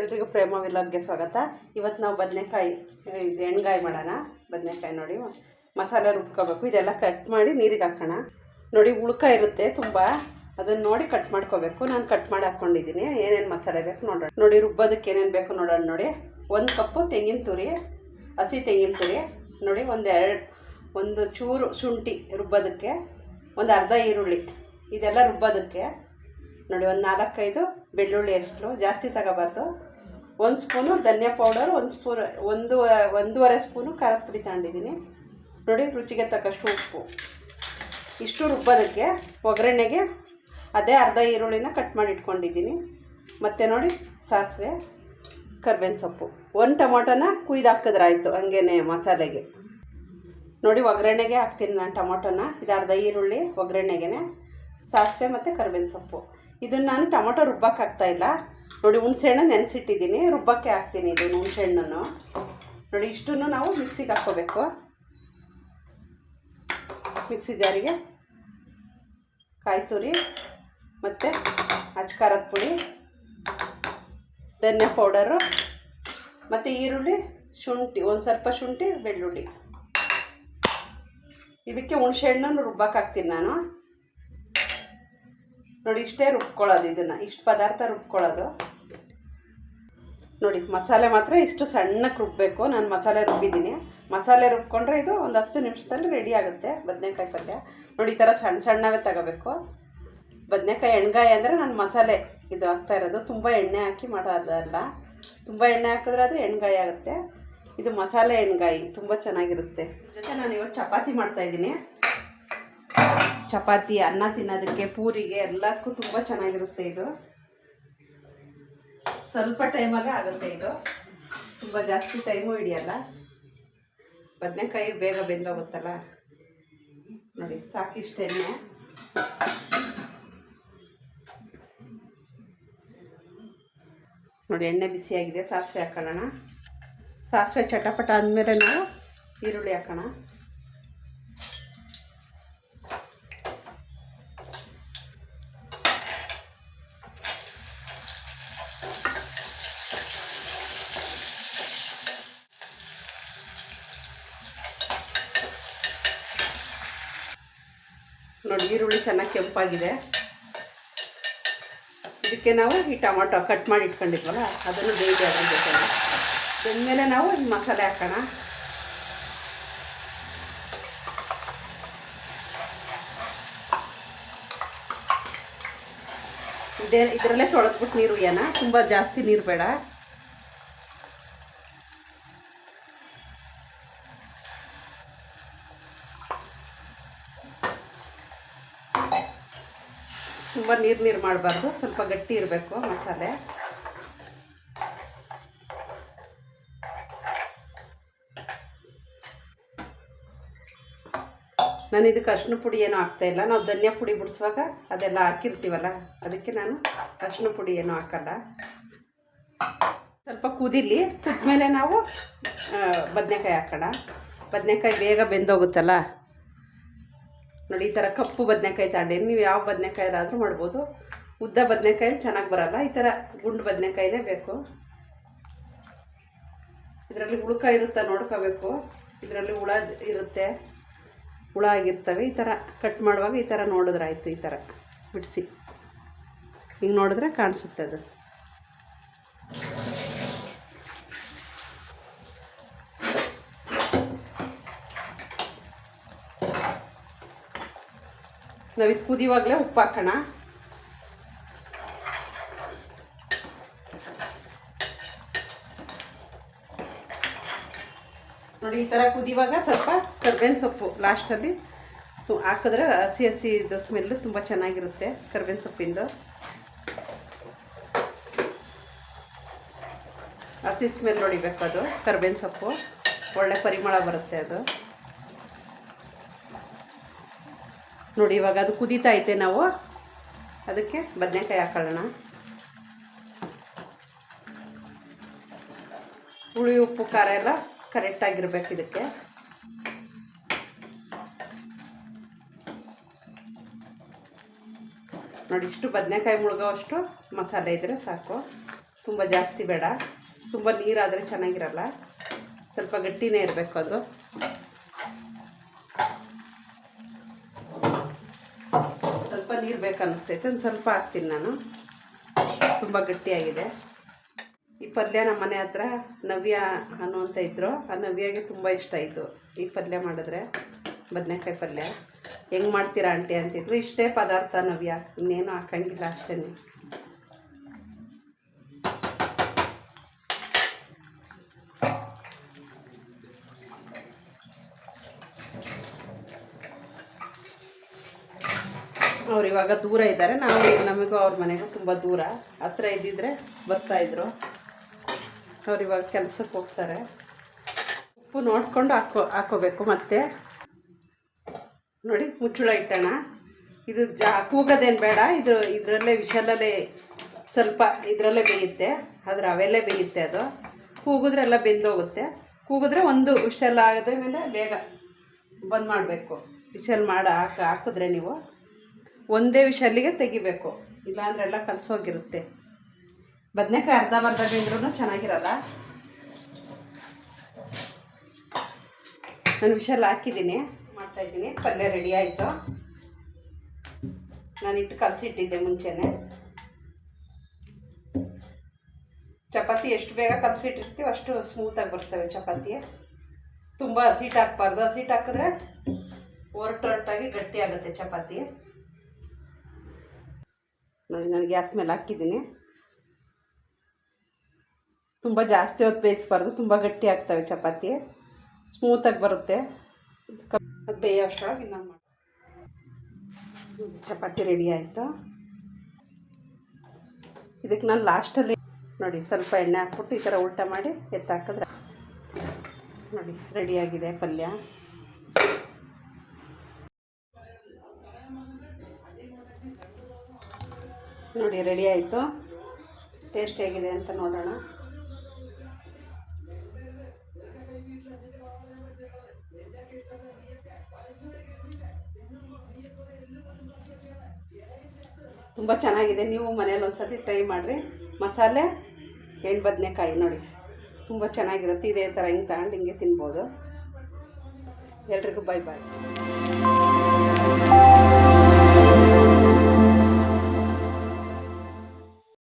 ಎಲ್ರಿಗೂ ಪ್ರೇಮ ವಿಲಾಗ್ಗೆ ಸ್ವಾಗತ. ಇವತ್ತು ನಾವು ಬದನೆಕಾಯಿ ಇದು ಎಣ್ಗಾಯಿ ಮಾಡೋಣ. ಬದನೆಕಾಯಿ ನೋಡಿ ಮಸಾಲೆ ರುಬ್ಕೋಬೇಕು. ಇದೆಲ್ಲ ಕಟ್ ಮಾಡಿ ನೀರಿಗೆ ಹಾಕೋಣ. ನೋಡಿ, ಉಳ್ಕ ಇರುತ್ತೆ ತುಂಬ. ಅದನ್ನು ನೋಡಿ ಕಟ್ ಮಾಡ್ಕೋಬೇಕು. ನಾನು ಕಟ್ ಮಾಡಿ ಹಾಕ್ಕೊಂಡಿದ್ದೀನಿ ಏನೇನು ಮಸಾಲೆ ಬೇಕು ನೋಡೋಣ. ನೋಡಿ, ರುಬ್ಬೋದಕ್ಕೆ ಏನೇನು ಬೇಕು ನೋಡೋಣ ನೋಡಿ. ಒಂದು ಕಪ್ಪು ತೆಂಗಿನ ತುರಿ, ಹಸಿ ತೆಂಗಿನ ತುರಿ. ನೋಡಿ, ಒಂದು ಎರಡು, ಒಂದು ಚೂರು ಶುಂಠಿ ರುಬ್ಬೋದಕ್ಕೆ. ಒಂದು ಅರ್ಧ ಈರುಳ್ಳಿ. ಇದೆಲ್ಲ ರುಬ್ಬೋದಕ್ಕೆ. ನೋಡಿ, ಒಂದು ನಾಲ್ಕೈದು ಬೆಳ್ಳುಳ್ಳಿ ಅಷ್ಟು ಜಾಸ್ತಿ ತಗೋಬಾರ್ದು. ಒಂದು ಸ್ಪೂನು ಧನಿಯಾ ಪೌಡರ್, ಒಂದು ಸ್ಪೂನ್, ಒಂದು, ಒಂದೂವರೆ ಸ್ಪೂನು ಖಾರದ ಪುಡಿ ತಗೊಂಡಿದ್ದೀನಿ. ನೋಡಿ, ರುಚಿಗೆ ತಕ್ಕಷ್ಟು ಉಪ್ಪು. ಇಷ್ಟು ರುಬ್ಬೋದಕ್ಕೆ ಒಗ್ಗರಣೆಗೆ ಅದೇ ಅರ್ಧ ಈರುಳ್ಳಿನ ಕಟ್ ಮಾಡಿ ಇಟ್ಕೊಂಡಿದ್ದೀನಿ ಮತ್ತು ನೋಡಿ, ಸಾಸಿವೆ, ಕರ್ಬೇವಿನ ಸೊಪ್ಪು. ಒಂದು ಟೊಮೊಟೊನ ಕುಯ್ದು ಹಾಕಿದ್ರಾಯ್ತು ಹಂಗೇನೆ ಮಸಾಲೆಗೆ. ನೋಡಿ, ಒಗ್ಗರಣೆಗೆ ಹಾಕ್ತೀನಿ ನಾನು ಟೊಮೊಟೊನ. ಇದು ಅರ್ಧ ಈರುಳ್ಳಿ ಒಗ್ಗರಣೆಗೆ ಸಾಸಿವೆ ಮತ್ತು ಕರ್ಬೇವಿನ ಸೊಪ್ಪು. ಇದನ್ನು ನಾನು ಟೊಮೊಟೊ ರುಬ್ಬಕ್ಕೆ ಹಾಕ್ತಾಯಿಲ್ಲ ನೋಡಿ, ಹುಣಸೆಹಣ್ಣು ನೆನೆಸಿಟ್ಟಿದ್ದೀನಿ. ರುಬ್ಬಕ್ಕೆ ಹಾಕ್ತೀನಿ ಇದು ಹುಣಸೆಹಣ್ಣನ್ನು. ನೋಡಿ, ಇಷ್ಟನ್ನು ನಾವು ಮಿಕ್ಸಿಗೆ ಹಾಕ್ಕೋಬೇಕು. ಮಿಕ್ಸಿ ಜಾರಿಗೆ ಕಾಯಿ ತುರಿ ಮತ್ತು ಅಚ್ಕಾರದ ಪುಡಿ, ಧನ್ಯ ಪೌಡರು ಮತ್ತು ಈರುಳ್ಳಿ ಶುಂಠಿ, ಒಂದು ಸ್ವಲ್ಪ ಶುಂಠಿ, ಬೆಳ್ಳುಳ್ಳಿ. ಇದಕ್ಕೆ ಹುಣಸೆಹಣ್ಣನ್ನು ರುಬ್ಬಕ್ಕೆ ಹಾಕ್ತೀನಿ ನಾನು. ನೋಡಿ, ಇಷ್ಟೇ ರುಬ್ಕೊಳ್ಳೋದು ಇದನ್ನು. ಇಷ್ಟು ಪದಾರ್ಥ ರುಬ್ಕೊಳ್ಳೋದು. ನೋಡಿ, ಮಸಾಲೆ ಮಾತ್ರ ಇಷ್ಟು ಸಣ್ಣಕ್ಕೆ ರುಬ್ಬಬೇಕು ನಾನು ಮಸಾಲೆ ರುಬ್ಬಿದ್ದೀನಿ. ಮಸಾಲೆ ರುಬ್ಕೊಂಡ್ರೆ ಇದು ಒಂದು ಹತ್ತು ನಿಮಿಷದಲ್ಲಿ ರೆಡಿ ಆಗುತ್ತೆ. ಬದನೆಕಾಯಿ ಪಲ್ಯ. ನೋಡಿ, ಈ ಥರ ಸಣ್ಣ ಸಣ್ಣವೇ ತಗೋಬೇಕು. ಬದನೆಕಾಯಿ ಎಣ್ಗಾಯಿ ಅಂದರೆ ನಾನು ಮಸಾಲೆ ಇದು ಹಾಕ್ತಾ ಇರೋದು. ತುಂಬ ಎಣ್ಣೆ ಹಾಕಿ ಮಾಡೋದಲ್ಲ. ತುಂಬ ಎಣ್ಣೆ ಹಾಕಿದ್ರೆ ಅದು ಎಣ್ಗಾಯಿ ಆಗುತ್ತೆ. ಇದು ಮಸಾಲೆ ಎಣ್ಗಾಯಿ. ತುಂಬ ಚೆನ್ನಾಗಿರುತ್ತೆ. ಜೊತೆ ನಾನು ಇವತ್ತು ಚಪಾತಿ ಮಾಡ್ತಾಯಿದ್ದೀನಿ ಚಪಾತಿ, ಅನ್ನ ತಿನ್ನೋದಕ್ಕೆ, ಪೂರಿಗೆ ಎಲ್ಲದಕ್ಕೂ ತುಂಬ ಚೆನ್ನಾಗಿರುತ್ತೆ ಇದು. ಸ್ವಲ್ಪ ಟೈಮಲ್ಲೇ ಆಗುತ್ತೆ ಇದು. ತುಂಬ ಜಾಸ್ತಿ ಟೈಮು ಹಿಡಿಯಲ್ಲ. ಬದನೆಕಾಯಿ ಬೇಗ ಬೆಂದೋಗುತ್ತಲ್ಲ. ನೋಡಿ, ಸಾಕಿಷ್ಟು ಎಣ್ಣೆ. ನೋಡಿ, ಎಣ್ಣೆ ಬಿಸಿಯಾಗಿದೆ, ಸಾಸಿವೆ ಹಾಕೋಣ ಸಾಸಿವೆ ಚಟಪಟ ಅಂದಮೇಲೆ ನಾವು ಈರುಳ್ಳಿ ಹಾಕೋಣ. ನೋಡಿ, ಈರುಳ್ಳಿ ಚೆನ್ನಾಗಿ ಕೆಂಪಾಗಿದೆ. ಇದಕ್ಕೆ ನಾವು ಈ ಟೊಮೊಟೊ ಕಟ್ ಮಾಡಿ ಇಟ್ಕೊಂಡಿದ್ವಲ್ಲ, ಅದನ್ನು ಅದ್ರ ಜೊತೆ ಬೆಂದಮೇಲೆ ನಾವು ಈ ಮಸಾಲೆ ಹಾಕೋಣ. ಇದೇ, ಇದರಲ್ಲೇ ತೊಳೆದ್ಬಿಟ್ಟು ನೀರು ಏನ? ತುಂಬ ಜಾಸ್ತಿ ನೀರು ಬೇಡ. ತುಂಬ ನೀರು ನೀರು ಮಾಡಬಾರ್ದು, ಸ್ವಲ್ಪ ಗಟ್ಟಿ ಇರಬೇಕು ಮಸಾಲೆ. ನಾನು ಇದಕ್ಕೆ ಅರ್ಶಿನ ಪುಡಿ ಏನೂ ಹಾಕ್ತಾಯಿಲ್ಲ ನಾವು ಧನಿಯಾ ಪುಡಿ ಬಿಡಿಸುವಾಗ ಅದೆಲ್ಲ ಹಾಕಿರ್ತೀವಲ್ಲ, ಅದಕ್ಕೆ ನಾನು ಅರ್ಶಿನ ಪುಡಿ ಏನೂ ಹಾಕಲ್ಲ. ಸ್ವಲ್ಪ ಕುದಿಲಿ ಕುದ್ಮೇಲೆ ನಾವು ಬದನೆಕಾಯಿ ಹಾಕೋಣ. ಬದನೆಕಾಯಿ ಬೇಗ ಬೆಂದೋಗುತ್ತಲ್ಲ? ನೋಡಿ, ಈ ಥರ ಕಪ್ಪು ಬದನೆಕಾಯಿ ತಾಂಡೆ ನೀವು ಯಾವ ಬದನೆಕಾಯಿಲಾದರೂ ಮಾಡ್ಬೋದು. ಉದ್ದ ಬದನೆಕಾಯಲ್ಲಿ ಚೆನ್ನಾಗಿ ಬರಲ್ಲ. ಈ ಥರ ಗುಂಡು ಬದನೆಕಾಯಿನೇ ಬೇಕು. ಇದರಲ್ಲಿ ಹುಳುಕ ಇರುತ್ತೆ ನೋಡ್ಕೋಬೇಕು. ಇದರಲ್ಲಿ ಹುಳ ಇರುತ್ತೆ. ಹುಳ ಆಗಿರ್ತವೆ. ಈ ಥರ ಕಟ್ ಮಾಡುವಾಗ ಈ ಥರ ನೋಡಿದ್ರೆ ಆಯಿತು, ಈ ಥರ ಬಿಡಿಸಿ. ಹಿಂಗೆ ನೋಡಿದ್ರೆ ಕಾಣಿಸುತ್ತೆ ಅದು. ಇದು ಕುದಿವಾಗಲೇ ಉಪ್ಪು ಹಾಕೋಣ ನೋಡಿ, ಈ ಥರ ಕುದಿಯುವಾಗ ಸ್ವಲ್ಪ ಕರ್ಬೇವಿನ ಸೊಪ್ಪು ಲಾಸ್ಟಲ್ಲಿ ಹಾಕಿದ್ರೆ ಹಸಿ ಹಸಿ ಇದು ಸ್ಮೆಲ್ಲು ತುಂಬ ಚೆನ್ನಾಗಿರುತ್ತೆ ಕರ್ಬೇವಿನ ಸೊಪ್ಪಿಂದು. ಹಸಿ ಸ್ಮೆಲ್ ಹೊಡಿಬೇಕು ಅದು, ಕರ್ಬೇವಿನ ಸೊಪ್ಪು. ಒಳ್ಳೆ ಪರಿಮಳ ಬರುತ್ತೆ ಅದು. ನೋಡಿ, ಇವಾಗ ಅದು ಕುದೀತಾ ಐತೆ ನಾವು. ಅದಕ್ಕೆ ಬದನೆಕಾಯಿ ಹಾಕೊಳ್ಳೋಣ. ಹುಳಿ, ಉಪ್ಪು, ಖಾರ ಎಲ್ಲ ಕರೆಕ್ಟಾಗಿರ್ಬೇಕು ಇದಕ್ಕೆ. ನೋಡಿ, ಇಷ್ಟು ಬದನೆಕಾಯಿ ಮುಳುಗೋವಷ್ಟು ಮಸಾಲೆ ಇದ್ದರೆ ಸಾಕು. ತುಂಬ ಜಾಸ್ತಿ ಬೇಡ. ತುಂಬ ನೀರಾದರೆ ಚೆನ್ನಾಗಿರಲ್ಲ. ಸ್ವಲ್ಪ ಗಟ್ಟಿನೇ ಇರಬೇಕು ಅದು. ನೀರು ಬೇಕನ್ನಿಸ್ತೈತೆ, ಒಂದು ಸ್ವಲ್ಪ ಹಾಕ್ತೀನಿ ನಾನು. ತುಂಬ ಗಟ್ಟಿಯಾಗಿದೆ. ಈ ಪಲ್ಯ ನಮ್ಮ ಮನೆ ಹತ್ರ ನವ್ಯ ಅನ್ನುವಂಥ ಇದ್ದರು ಆ ನವ್ಯಾಗೆ ತುಂಬ ಇಷ್ಟ ಆಯಿತು ಈ ಪಲ್ಯ ಮಾಡಿದ್ರೆ, ಬದನೆಕಾಯಿ ಪಲ್ಯ. ಹೆಂಗೆ ಮಾಡ್ತೀರಾ ಆಂಟಿ ಅಂತಿದ್ರು, ಇಷ್ಟೇ ಪದಾರ್ಥ ನವ್ಯ, ಇನ್ನೇನು ಹಾಕಂಗಿಲ್ಲ ಅಷ್ಟೇ ಅವ್ರು ಇವಾಗ ದೂರ ಇದ್ದಾರೆ. ನಾವು ನಮಗೂ ಅವ್ರ ಮನೆಗೂ ತುಂಬ ದೂರ. ಹತ್ರ ಇದ್ದಿದ್ರೆ ಬರ್ತಾಯಿದ್ರು ಅವ್ರು ಇವಾಗ ಕೆಲ್ಸಕ್ಕೆ ಹೋಗ್ತಾರೆ. ಉಪ್ಪು ನೋಡ್ಕೊಂಡು ಹಾಕೋ, ಹಾಕೋಬೇಕು ಮತ್ತೆ. ನೋಡಿ, ಮುಚ್ಚಳ ಇಟ್ಟೋಣ. ಇದು ಜಾ, ಕೂಗೋದೇನು ಬೇಡ. ಇದು ಇದರಲ್ಲೇ ವಿಷಲಲ್ಲೇ ಸ್ವಲ್ಪ ಇದರಲ್ಲೇ ಬೇಯುತ್ತೆ. ಆದರೆ ಅವೆಲ್ಲೇ ಬೇಯುತ್ತೆ ಅದು. ಕೂಗಿದ್ರೆ ಎಲ್ಲ ಬೆಂದೋಗುತ್ತೆ. ಕೂಗಿದ್ರೆ ಒಂದು ವಿಶಲ್ ಆಗದ ಮೇಲೆ ಬೇಗ ಬಂದ್ ಮಾಡಬೇಕು. ವಿಶಲ್ ಮಾಡಿ, ಹಾಕ, ಹಾಕಿದ್ರೆ ನೀವು. ಒಂದೇ ವಿಷಲ್ಲಿಗೆ ತೆಗಿಬೇಕು. ಇಲ್ಲಾಂದ್ರೆ ಎಲ್ಲ ಕಲಸೋಗಿರುತ್ತೆ. ಬದನೆಕಾಯಿ ಅರ್ಧ ಬರ್ಧ ಬೆಂದ್ರೂ ಚೆನ್ನಾಗಿರಲ್ಲ? ನಾನು ವಿಷಲ್ ಹಾಕಿದ್ದೀನಿ. ಮಾಡ್ತಾಯಿದ್ದೀನಿ ಪಲ್ಯ ರೆಡಿ ಆಯಿತು. ನಾನು ಇಟ್ಟು ಕಲಸಿಟ್ಟಿದ್ದೆ ಮುಂಚೆನೆ. ಚಪಾತಿ ಎಷ್ಟು ಬೇಗ ಕಲಸಿಟ್ಟಿರ್ತೀವಿ ಅಷ್ಟು ಸ್ಮೂತಾಗಿ ಬರ್ತವೆ ಚಪಾತಿ. ತುಂಬ ಹಸೀಟ್ ಹಾಕ್ಬಾರ್ದು. ಹಸೀಟ್ ಹಾಕಿದ್ರೆ ಒರಟೊರಟಾಗಿ ಗಟ್ಟಿ ಆಗುತ್ತೆ ಚಪಾತಿ. ನೋಡಿ, ನಾನು ಗ್ಯಾಸ್ ಮೇಲೆ ಹಾಕಿದ್ದೀನಿ. ತುಂಬ ಜಾಸ್ತಿ ಹೊತ್ತು ಬೇಯಿಸ್ಬಾರ್ದು, ತುಂಬ ಗಟ್ಟಿ ಆಗ್ತವೆ ಚಪಾತಿ. ಸ್ಮೂತಾಗಿ ಬರುತ್ತೆ. ಬೇಯೋ ಅಷ್ಟರೊಳಗೆ ಇನ್ನೊಂದು ಮಾಡಿ. ಚಪಾತಿ ರೆಡಿ ಆಯಿತು. ಇದಕ್ಕೆ ನಾನು ಲಾಸ್ಟಲ್ಲಿ ನೋಡಿ, ಸ್ವಲ್ಪ ಎಣ್ಣೆ ಹಾಕ್ಬಿಟ್ಟು ಈ ಥರ ಉಲ್ಟ ಮಾಡಿ ಎತ್ತಾಕಿದ್ರೆ ನೋಡಿ ರೆಡಿಯಾಗಿದೆ ಪಲ್ಯ. ನೋಡಿ ರೆಡಿ ಆಯಿತು. ಟೇಸ್ಟ್ ಹೇಗಿದೆ ಅಂತ ನೋಡೋಣ. ತುಂಬ ಚೆನ್ನಾಗಿದೆ. ನೀವು ಮನೇಲಿ ಒಂದು ಸರ್ತಿ ಟ್ರೈ ಮಾಡಿರಿ. ಮಸಾಲೆ ಎಣ್ಣೆ ಬದನೆಕಾಯಿ ನೋಡಿ. ತುಂಬ ಚೆನ್ನಾಗಿರುತ್ತೆ. ಇದೇ ಥರ ಹಿಂಗೆ ತಗೊಂಡು ಹಿಂಗೆ ತಿನ್ಬೋದು. ಎಲ್ರಿಗೂ ಬಾಯ್ ಬಾಯ್